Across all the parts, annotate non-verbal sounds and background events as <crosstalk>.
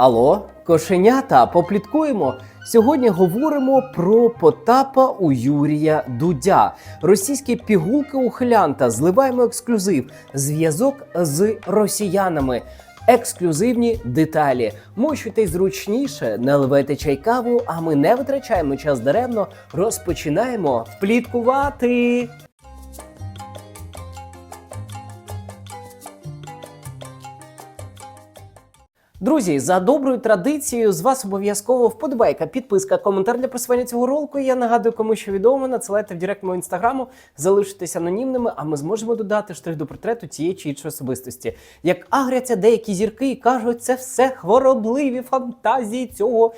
Алло, кошенята, попліткуємо. Сьогодні говоримо про Потапа у Юрія Дудя. Російські пігулки ухилянта. Зливаємо ексклюзив. Зв'язок з росіянами. Ексклюзивні деталі. Мощуйтесь зручніше, наливайте чай каву, а ми не витрачаємо час даремно. Розпочинаємо пліткувати. Друзі, за доброю традицією з вас обов'язково вподобайка, підписка, коментар для просування цього ролику. Я нагадую, кому що відомо, надсилайте в директ мого інстаграму, залишитесь анонімними, а ми зможемо додати штрих до портрету тієї чи іншої особистості. Як агряться деякі зірки і кажуть, це все хворобливі фантазії цього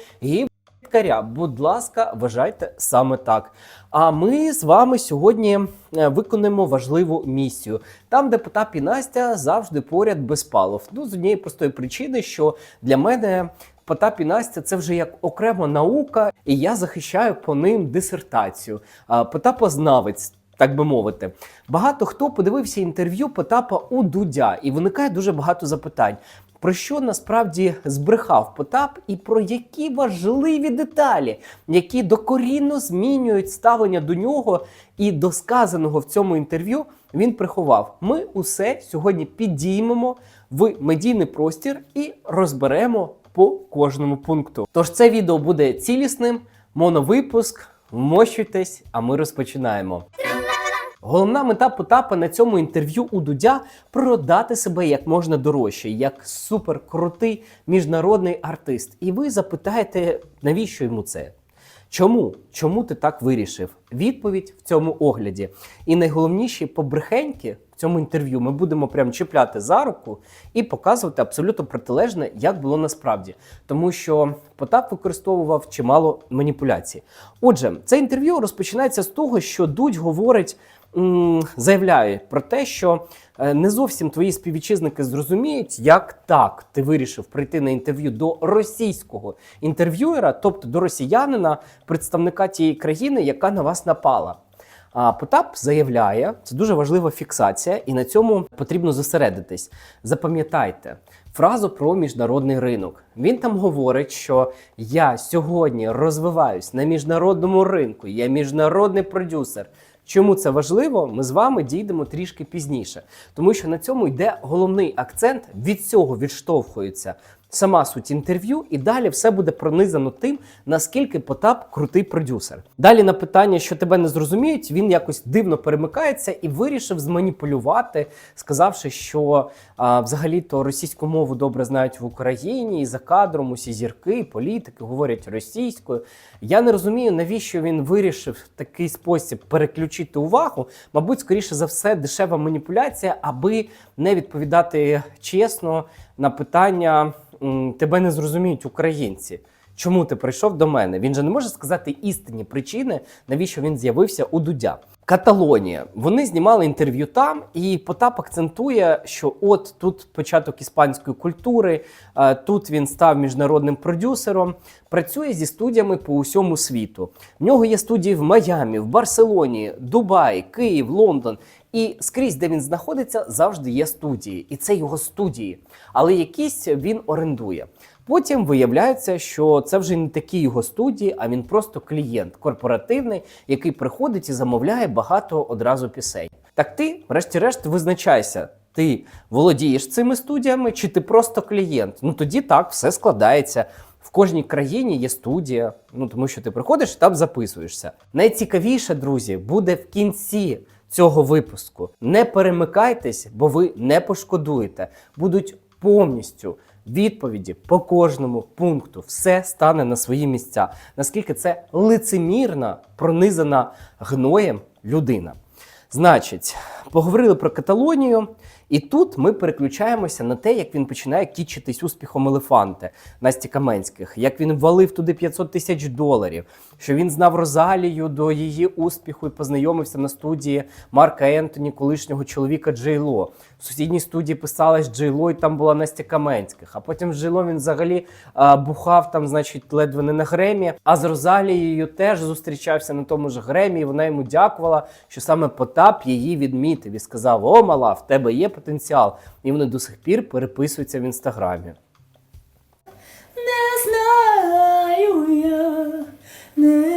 гібкаря. Будь ласка, вважайте саме так. А ми з вами сьогодні е, виконаємо важливу місію. Там, де Потап і Настя завжди поряд без палов. Ну, з однієї простої причини, що для мене Потап і Настя це вже як окрема наука, і я захищаю по ним дисертацію. Потапознавець. Так би мовити, багато хто подивився інтерв'ю Потапа у Дудя, і виникає дуже багато запитань. Про що насправді збрехав Потап, і про які важливі деталі, які докорінно змінюють ставлення до нього і до сказаного в цьому інтерв'ю, він приховав. Ми усе сьогодні підіймемо в медійний простір і розберемо по кожному пункту. Тож це відео буде цілісним, моновипуск. Вмощуйтесь, а ми розпочинаємо. Головна мета Потапа на цьому інтерв'ю у Дудя продати себе як можна дорожче, як суперкрутий міжнародний артист. І ви запитаєте, навіщо йому це? Чому? Чому ти так вирішив? Відповідь в цьому огляді. І найголовніші побрехеньки в цьому інтерв'ю ми будемо прям чіпляти за руку і показувати абсолютно протилежне, як було насправді. Тому що Потап використовував чимало маніпуляцій. Отже, це інтерв'ю розпочинається з того, що Дудь говорить. Заявляє про те, що е, не зовсім твої співвітчизники зрозуміють, як так ти вирішив прийти на інтерв'ю до російського інтерв'юера, тобто до росіянина, представника тієї країни, яка на вас напала. А Потап заявляє, це дуже важлива фіксація, і на цьому потрібно зосередитись. Запам'ятайте фразу про міжнародний ринок. Він там говорить, що я сьогодні розвиваюсь на міжнародному ринку, я міжнародний продюсер. Чому це важливо? Ми з вами дійдемо трішки пізніше, тому що на цьому йде головний акцент. Від цього відштовхується сама суть інтерв'ю, і далі все буде пронизано тим, наскільки Потап крутий продюсер. Далі на питання, що тебе не зрозуміють, він якось дивно перемикається і вирішив зманіпулювати, сказавши, що а, взагалі-то російську мову добре знають в Україні, і за кадром усі зірки, політики говорять російською. Я не розумію, навіщо він вирішив в такий спосіб переключити увагу. Мабуть, скоріше за все, дешева маніпуляція, аби не відповідати чесно на питання тебе не зрозуміють українці. Чому ти прийшов до мене? Він же не може сказати істинні причини, навіщо він з'явився у Дудя. Каталонія. Вони знімали інтерв'ю там, і Потап акцентує, що от тут початок іспанської культури, е, тут він став міжнародним продюсером, працює зі студіями по усьому світу. В нього є студії в Майамі, в Барселоні, Дубай, Київ, Лондон. І скрізь, де він знаходиться, завжди є студії, і це його студії. Але якісь він орендує. Потім виявляється, що це вже не такі його студії, а він просто клієнт корпоративний, який приходить і замовляє багато одразу пісень. Так ти, врешті-решт, визначайся. Ти володієш цими студіями, чи ти просто клієнт? Ну тоді так все складається. В кожній країні є студія, ну тому що ти приходиш і там записуєшся. Найцікавіше, друзі, буде в кінці цього випуску. Не перемикайтесь, бо ви не пошкодуєте. Будуть повністю відповіді по кожному пункту. Все стане на свої місця. Наскільки це лицемірна, пронизана гноєм людина. Значить, поговорили про Каталонію, і тут ми переключаємося на те, як він починає кічитись успіхом елефанти Насті Каменських, як він ввалив туди 500 тисяч доларів, що він знав Розалію до її успіху і познайомився на студії Марка Ентоні, колишнього чоловіка Джейло в сусідній студії писалась джейло, і там була Настя Каменських. А потім джейло він взагалі а, бухав там, значить, ледве не на гремі. А з Розалією теж зустрічався на тому ж гремі. і Вона йому дякувала, що саме Потап її відмітив і сказав: О, мала, в тебе є потенціал. І вони до сих пір переписуються в інстаграмі. Не знаю я. не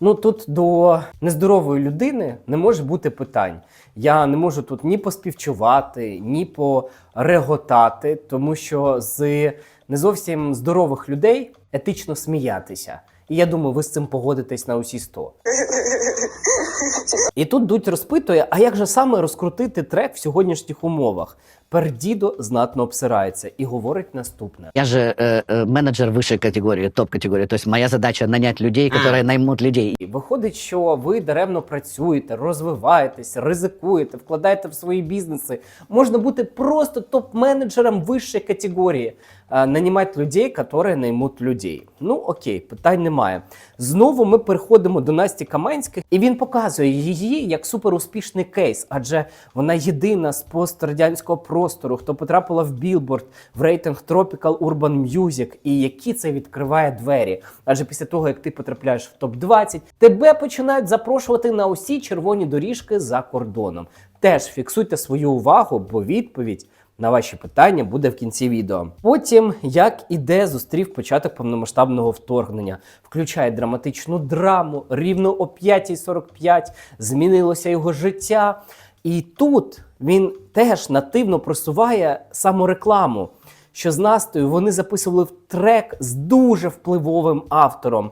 Ну тут до нездорової людини не може бути питань. Я не можу тут ні поспівчувати, ні пореготати, тому що з не зовсім здорових людей етично сміятися. І я думаю, ви з цим погодитесь на усі 100. <laughs> І тут Дудь розпитує: а як же саме розкрутити трек в сьогоднішніх умовах? Пердідо знатно обсирається і говорить наступне: Я же э, э, менеджер высшей категории, топ-категории. То есть моя задача нанять людей, которые наймут людей. І Виходить, що ви даремно працюєте, розвиваєтесь, ризикуєте, вкладаєте в свої бізнеси. Можна бути просто топ-менеджером вищої категорії. А, Нанімати людей, які наймуть людей. Ну окей, питань немає. Знову ми переходимо до Насті Каменських, і він показує її як суперуспішний кейс, адже вона єдина з пострадянського простору, хто потрапила в білборд в рейтинг Tropical Urban Music, і які це відкриває двері. Адже після того, як ти потрапляєш в топ-20, тебе починають запрошувати на усі червоні доріжки за кордоном. Теж фіксуйте свою увагу, бо відповідь. На ваші питання буде в кінці відео. Потім, як і де зустрів початок повномасштабного вторгнення, включає драматичну драму. Рівно о 5.45 змінилося його життя. І тут він теж нативно просуває саморекламу, що з Настою вони записували трек з дуже впливовим автором,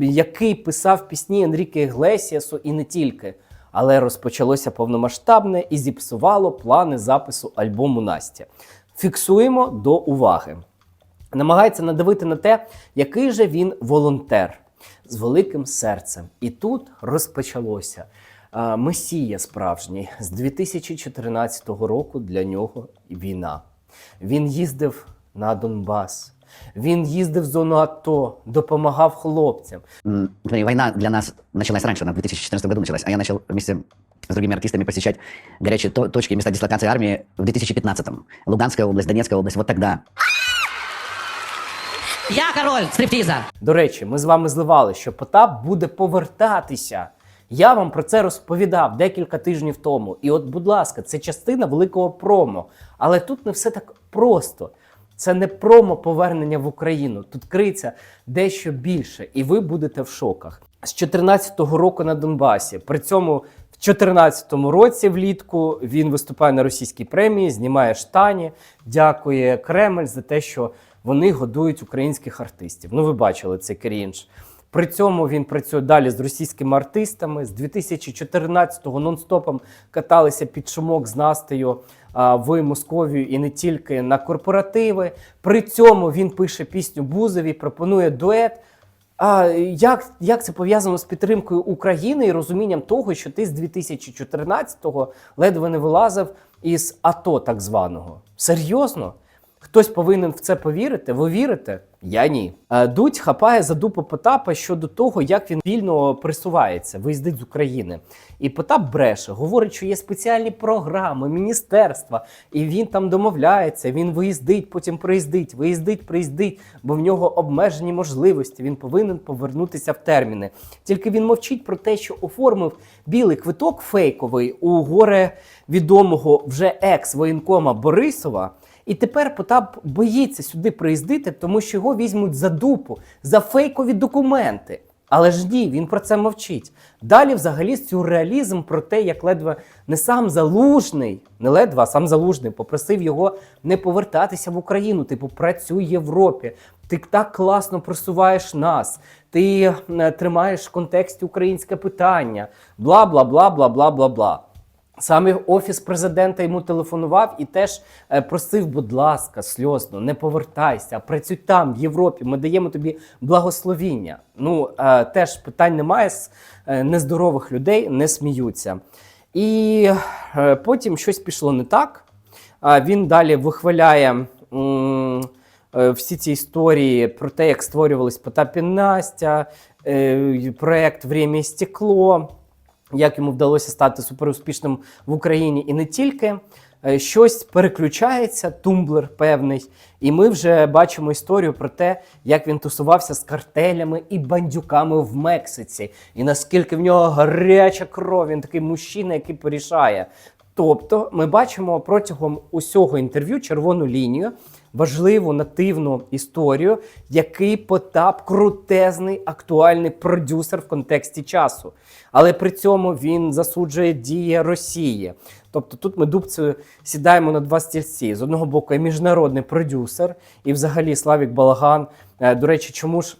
який писав пісні Енріке Іглесіасу і не тільки. Але розпочалося повномасштабне і зіпсувало плани запису альбому Настя. Фіксуємо до уваги. Намагається надавити на те, який же він волонтер з великим серцем. І тут розпочалося. Месія справжній з 2014 року для нього війна. Він їздив на Донбас. Він їздив в зону АТО, допомагав хлопцям. Война для нас началась раньше, она в 2014 году началась, а я начал вместе с другими артистами посещать горячие точки и места дислокации армии в 2015-м. Луганская область, Донецкая область, вот тогда. Я король стриптиза! До речі, ми з вами зливали, що Потап буде повертатися. Я вам про це розповідав декілька тижнів тому. І от, будь ласка, це частина великого промо. Але тут не все так просто. Це не промо повернення в Україну. Тут криється дещо більше, і ви будете в шоках. З 14-го року на Донбасі. При цьому в 14-му році влітку він виступає на російській премії, знімає штані, дякує Кремль за те, що вони годують українських артистів. Ну, ви бачили цей крінж. При цьому він працює далі з російськими артистами. З 2014-го нон-стопом каталися під шумок з Настею в Московію і не тільки на корпоративи. При цьому він пише пісню Бузові, пропонує дует. А як, як це пов'язано з підтримкою України і розумінням того, що ти з 2014-го ледве не вилазив із АТО так званого? Серйозно? Хтось повинен в це повірити? Ви вірите? Я ні. Е, Дудь хапає за дупу Потапа щодо того, як він вільно присувається, виїздить з України. І Потап бреше, говорить, що є спеціальні програми, міністерства, і він там домовляється. Він виїздить, потім приїздить, виїздить, приїздить, бо в нього обмежені можливості. Він повинен повернутися в терміни. Тільки він мовчить про те, що оформив білий квиток фейковий у горе відомого вже екс-воєнкома Борисова. І тепер Потап боїться сюди приїздити, тому що його візьмуть за дупу, за фейкові документи. Але ж ні, він про це мовчить. Далі, взагалі, сюрреалізм про те, як ледве не сам залужний, не ледве, а сам залужний, попросив його не повертатися в Україну. Типу, працюй в Європі. Ти так класно просуваєш нас. Ти е, тримаєш в контексті українське питання. Бла бла бла бла бла бла бла. Саме офіс президента йому телефонував і теж е, просив, будь ласка, сльозно, не повертайся, працюй там, в Європі. Ми даємо тобі благословіння. Ну е, теж питань немає з е, нездорових людей, не сміються. І потім щось пішло не так. Він далі вихваляє всі ці історії про те, як створювались Потап і Настя, проект «Время і стекло як йому вдалося стати суперуспішним в Україні і не тільки. Е, Щось переключається, тумблер певний, і ми вже бачимо історію про те, як він тусувався з картелями і бандюками в Мексиці, і наскільки в нього гаряча кров, він такий мужчина, який порішає. Тобто, ми бачимо протягом усього інтерв'ю червону лінію, важливу нативну історію, який Потап крутезний актуальний продюсер в контексті часу. Але при цьому він засуджує дії Росії. Тобто тут ми дубцею сідаємо на два стільці. З одного боку, є міжнародний продюсер, і взагалі Славік Балаган. Е, До речі, чому ж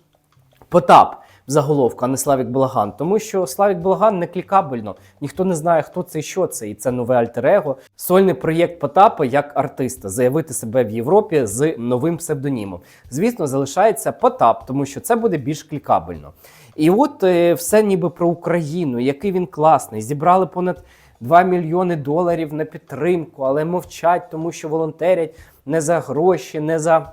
Потап заголовку, а не Славік Балаган? Тому що Славік Балаган не клікабельно. Ніхто не знає, хто це і що це. І це нове альтер-его. Сольний проєкт Потапа як артиста заявити себе в Європі з новим псевдонімом. Звісно, залишається Потап, тому що це буде більш клікабельно. І от е, все ніби про Україну, який він класний. Зібрали понад 2 мільйони доларів на підтримку, але мовчать, тому що волонтерять не за гроші, не за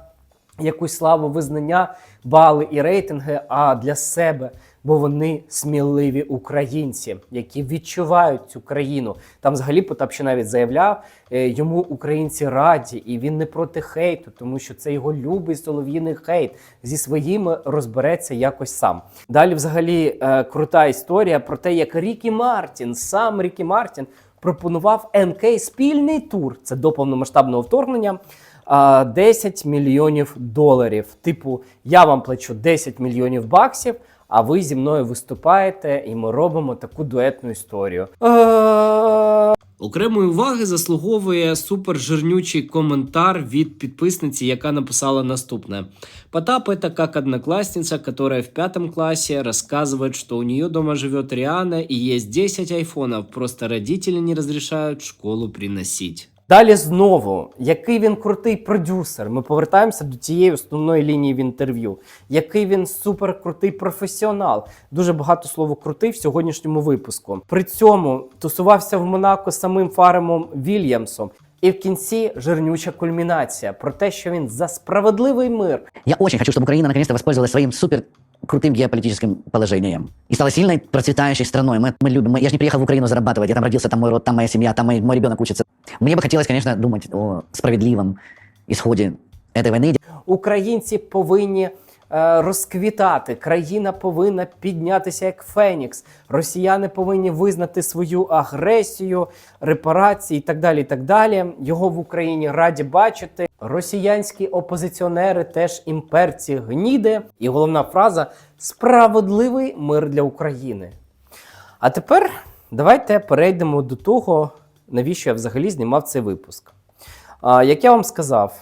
якусь славу визнання, бали і рейтинги, а для себе. Бо вони сміливі українці, які відчувають цю країну. Там взагалі Потап ще навіть заявляв, е, йому українці раді, і він не проти хейту, тому що це його любий солов'їний хейт. Зі своїми розбереться якось сам. Далі, взагалі, е, крута історія про те, як Рікі Мартін, сам Рікі Мартін, пропонував НК спільний тур. Це до повномасштабного вторгнення. А, 10 мільйонів доларів. Типу, я вам плачу 10 мільйонів баксів, а ви зі мною виступаєте, і ми робимо таку дуетну історію. Окремої уваги заслуговує супержирнючий коментар від підписниці, яка написала наступне. Потап это как одноклассница, которая в пятом классе рассказывает, что у нее дома живет Риана и есть 10 айфонов, просто родители не разрешают в школу приносить. Далі знову, який він крутий продюсер. Ми повертаємося до тієї основної лінії в інтерв'ю. Який він суперкрутий професіонал. Дуже багато слова крутий в сьогоднішньому випуску. При цьому тусувався в Монако з самим Фаремом Вільямсом. І в кінці жирнюча кульмінація про те, що він за справедливий мир. Я очень хочу, чтобы Украина наконец-то воспользовалась своим супер крутым геополитическим положением и стала сильной, процветающей страной. Мы, мы любим. мы- я же не приехал в Украину зарабатывать. Я там родился, там мой род, там моя семья, там мой, мой ребенок учится. Мне бы хотелось, конечно, думать о справедливом исходе этой войны. Українці повинні е, розквітати. Країна повинна піднятися як Фенікс. Росіяни повинні визнати свою агресію, репарації і так далі. І так далі. Його в Україні раді бачити. Росіянські опозиціонери теж імперці гніди. І головна фраза справедливий мир для України. А тепер давайте перейдемо до того, навіщо я взагалі знімав цей випуск. А, як я вам сказав,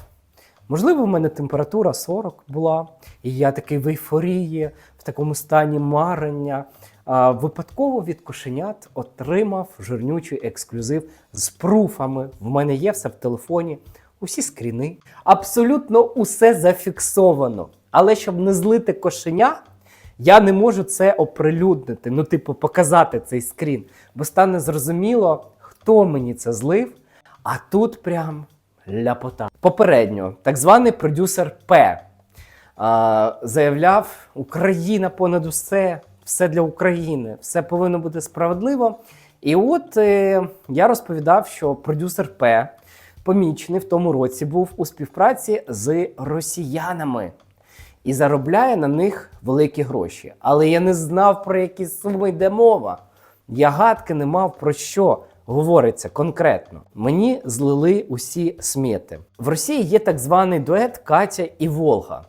можливо, в мене температура 40 була, і я такий в ейфорії, в такому стані марення. А, випадково від кошенят отримав жирнючий ексклюзив з пруфами. В мене є все в телефоні, усі скріни. Абсолютно усе зафіксовано. Але щоб не злити кошеня, я не можу це оприлюднити, ну, типу, показати цей скрін, бо стане зрозуміло, хто мені це злив. А тут прям ляпота. Попередньо, так званий продюсер П заявляв: Україна понад усе, все для України, все повинно бути справедливо. І от е, я розповідав, що продюсер П помічений в тому році був у співпраці з росіянами і заробляє на них великі гроші. Але я не знав, про які суми йде мова. Я гадки не мав про що говориться конкретно. Мені злили усі смети. В Росії є так званий дует Катя і Волга.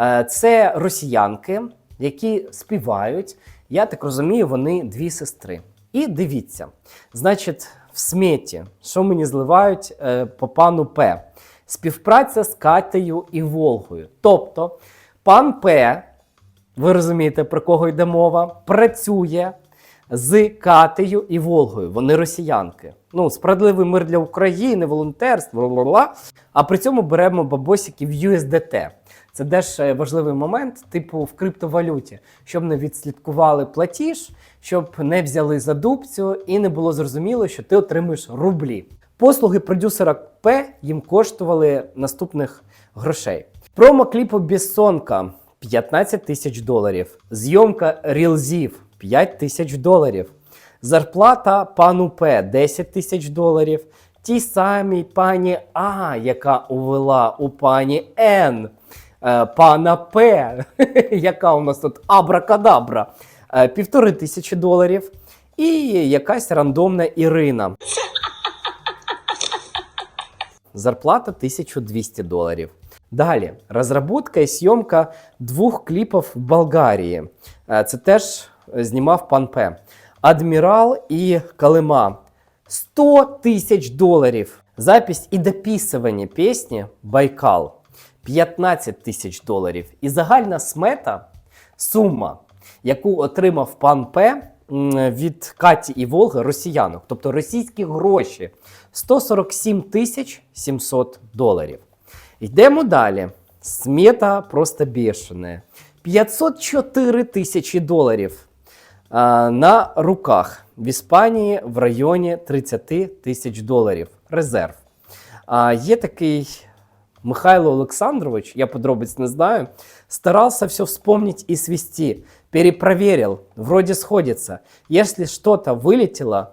Е, Це росіянки, які співають. Я так розумію, вони дві сестри. І дивіться, значить, в сметі, що мені зливають е, по пану П. Співпраця з Катею і Волгою. Тобто, пан П, ви розумієте, про кого йде мова, працює з Катею і Волгою. Вони росіянки. Ну, справедливий мир для України, волонтерство, бла-бла-бла. А при цьому беремо бабосики в USDT. Це теж е, важливий момент, типу в криптовалюті, щоб не відслідкували платіж, щоб не взяли за дубцю і не було зрозуміло, що ти отримуєш рублі. Послуги продюсера П їм коштували наступних грошей. Промо кліпу Бессонка 15 тисяч доларів. Зйомка рілзів 5 тисяч доларів. Зарплата пану П 10 тисяч доларів. Тій самій пані А, яка увела у пані Н. Е, пана П, <laughs> яка у нас тут абракадабра, е, півтори тисячі доларів. І якась рандомна Ірина. Зарплата 1200 доларів. Далі розробка і зйомка двох кліпів в Болгарії. Е, Це теж знімав пан П. Адмірал і Калима. 100 тисяч доларів. Запись і дописування пісні Байкал 15 тисяч доларів. І загальна смета, сума, яку отримав пан П від Каті і Волги росіянок, тобто російські гроші 147 тисяч 700 доларів. Йдемо далі. Смета просто бешеная. 504 тисячі доларів на руках в Іспанії в районі 30 тисяч доларів. Резерв. А, є такий Михайло Олександрович, я подробиц не знаю, старался все вспомнить и свести. Перепроверил, вроде сходится. Если что-то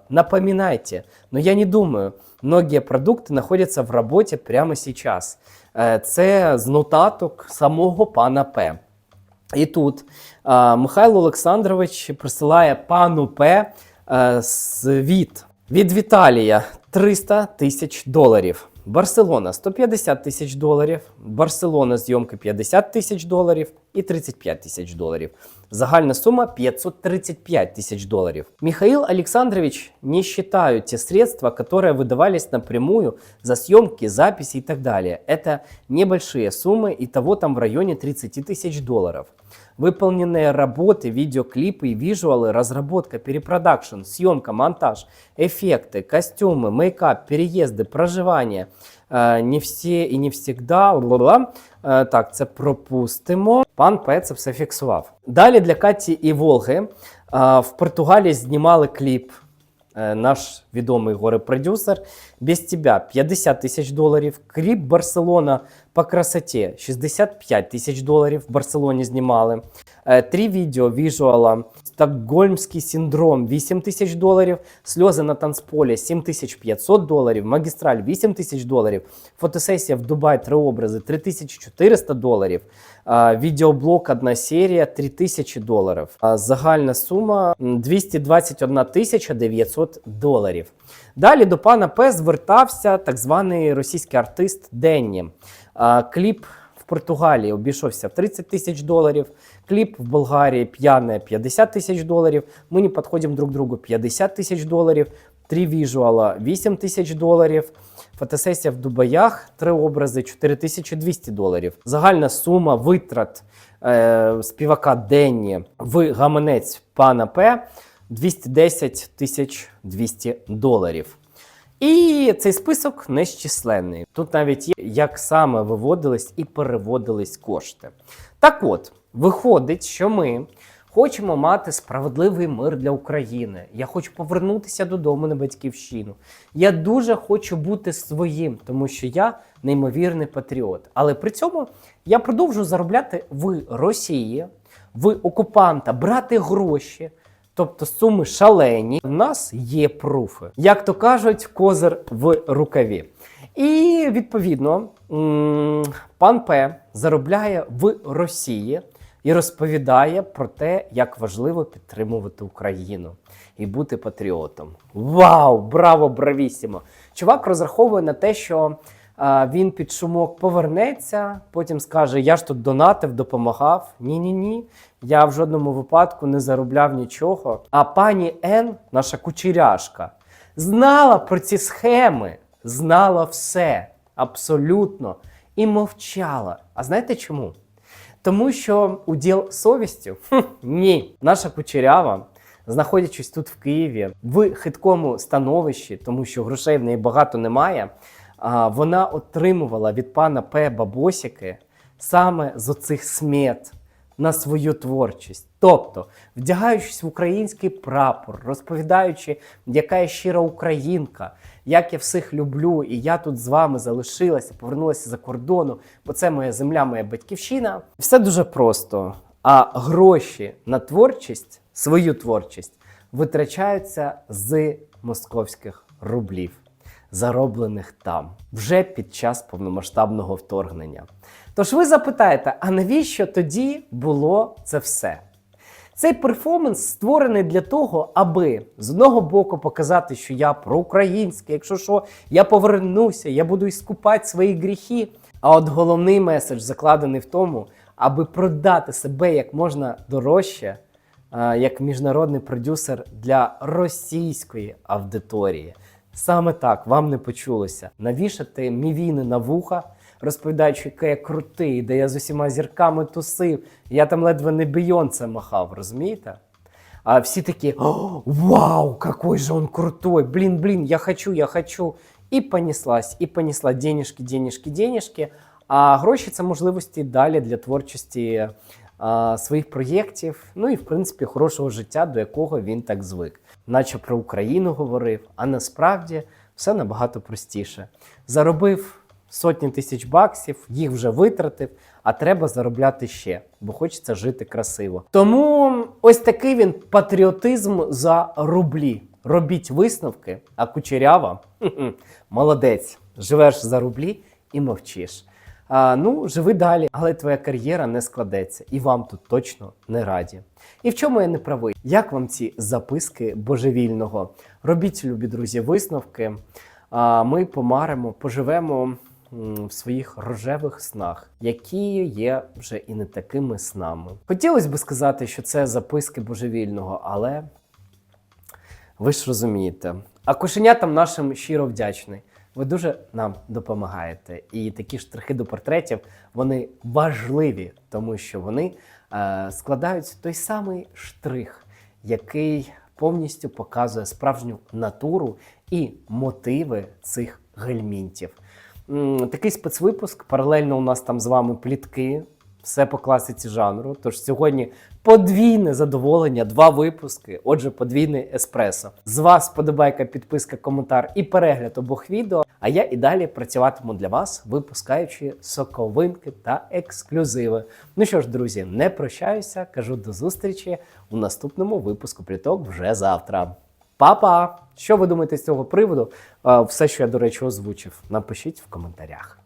напоминайте. Но я не думаю, многие продукты находятся в работе прямо сейчас. Е, Це з нотаток самого пана П. І тут а, Михайло Олександрович присилає пану П а, звіт від Віталія 300 тисяч доларів. Барселона 150 тисяч доларів, Барселона зйомки 50 тисяч доларів і 35 тисяч доларів. Загальна сума 535 тысяч долларов. Михаил Александрович не считают те средства, которые выдавались напрямую за съемки, записи и так далее. Это небольшие суммы, и того там в районе 30 тысяч долларов. Выполненные работы, видеоклипы и визуалы, разработка, перепродакшн, съемка, монтаж, эффекты, костюмы, мейкап, переезды, проживание. Е, не всі і не всегда. ла-ла-ла. Е, Так, це пропустимо. Пан П це все фіксував. Далі для Каті і Волги е, в Португалії знімали кліп. Е, Наш відомий горе-продюсер. Без тебя 50 тисяч доларів. Кліп Барселона по красоті. 65 тисяч доларів в Барселоні знімали. Е, Три відео віжуала Стокгольмський синдром. 8 тисяч доларів, сльози на танцполі. 7500 доларів, магістраль. 8 тисяч доларів, фотосесія в Дубай. Три образи. 3400 доларів, а, відеоблог одна серія 3000 доларів. Загальна сума 221 тисяча 900 доларів. Далі до пана П звертався так званий російський артист Денні. Кліп в Португалії обійшовся в 30 тисяч доларів, кліп в Болгарії п'яне 50 тисяч доларів. Ми не підходимо друг другу 50 тисяч доларів, три віжуала 8 тисяч доларів. Фотосесія в Дубаях, три образи 4200 доларів. Загальна сума витрат е, співака Денні в гаманець пана П 210 тисяч 200 доларів. І цей список нещисленний. Тут навіть є, як саме виводились і переводились кошти. Так от, виходить, що ми хочемо мати справедливий мир для України. Я хочу повернутися додому на батьківщину. Я дуже хочу бути своїм, тому що я неймовірний патріот. Але при цьому я продовжу заробляти в Росії, в окупанта, брати гроші. Тобто суми шалені. У нас є пруфи. Як то кажуть, козир в рукаві. І відповідно пан П заробляє в Росії і розповідає про те, як важливо підтримувати Україну і бути патріотом. Вау! Браво, бравісімо! Чувак розраховує на те, що а, він під шумок повернеться, потім скаже: Я ж тут донатив, допомагав. Ні, ні, ні. Я в жодному випадку не заробляв нічого. А пані Н, наша кучеряшка, знала про ці схеми, знала все абсолютно і мовчала. А знаєте чому? Тому що уділ совістю ні, наша кучерява. Знаходячись тут в Києві в хиткому становищі, тому що грошей в неї багато немає, вона отримувала від пана П. Бабосіки саме з оцих смет на свою творчість. Тобто, вдягаючись в український прапор, розповідаючи, яка я щира українка, як я всіх люблю, і я тут з вами залишилася, повернулася за кордону, бо це моя земля, моя батьківщина. Все дуже просто. А гроші на творчість, свою творчість, витрачаються з московських рублів, зароблених там вже під час повномасштабного вторгнення. Тож ви запитаєте, а навіщо тоді було це все? Цей перформанс створений для того, аби з одного боку показати, що я проукраїнський, якщо що, я повернуся, я буду іскупати свої гріхи. А от головний меседж закладений в тому, аби продати себе як можна дорожче, як міжнародний продюсер для російської аудиторії. Саме так вам не почулося. Навішати мівіни на вуха, розповідаючи, який я крутий, де я з усіма зірками тусив. Я там ледве не бійонце махав, розумієте? А всі такі: «О, Вау, какой же он крутой! Блін, блін, я хочу, я хочу. І понеслась, і понесла денежки, денежки, денежки. А гроші це можливості далі для творчості а, своїх проєктів, ну і в принципі хорошого життя, до якого він так звик. Наче про Україну говорив, а насправді все набагато простіше. Заробив сотні тисяч баксів, їх вже витратив, а треба заробляти ще, бо хочеться жити красиво. Тому ось такий він патріотизм за рублі. Робіть висновки, а кучерява молодець. Живеш за рублі і мовчиш. А, ну, живи далі, але твоя кар'єра не складеться, і вам тут точно не раді. І в чому я не правий? Як вам ці записки божевільного? Робіть, любі друзі, висновки. А ми помаримо, поживемо в своїх рожевих снах, які є вже і не такими снами. Хотілося б сказати, що це записки божевільного, але ви ж розумієте. А кошенятам нашим щиро вдячний. Ви дуже нам допомагаєте. І такі штрихи до портретів вони важливі, тому що вони е, складають той самий штрих, який повністю показує справжню натуру і мотиви цих гельмінтів. Такий спецвипуск. Паралельно у нас там з вами плітки. Все по класиці жанру. Тож сьогодні подвійне задоволення, два випуски. Отже, подвійний еспресо. З вас подобайка, підписка, коментар і перегляд обох відео. А я і далі працюватиму для вас, випускаючи соковинки та ексклюзиви. Ну що ж, друзі, не прощаюся. Кажу до зустрічі у наступному випуску пліток вже завтра. Па-па! Що ви думаєте з цього приводу? Е, Все, що я, до речі, озвучив, напишіть в коментарях.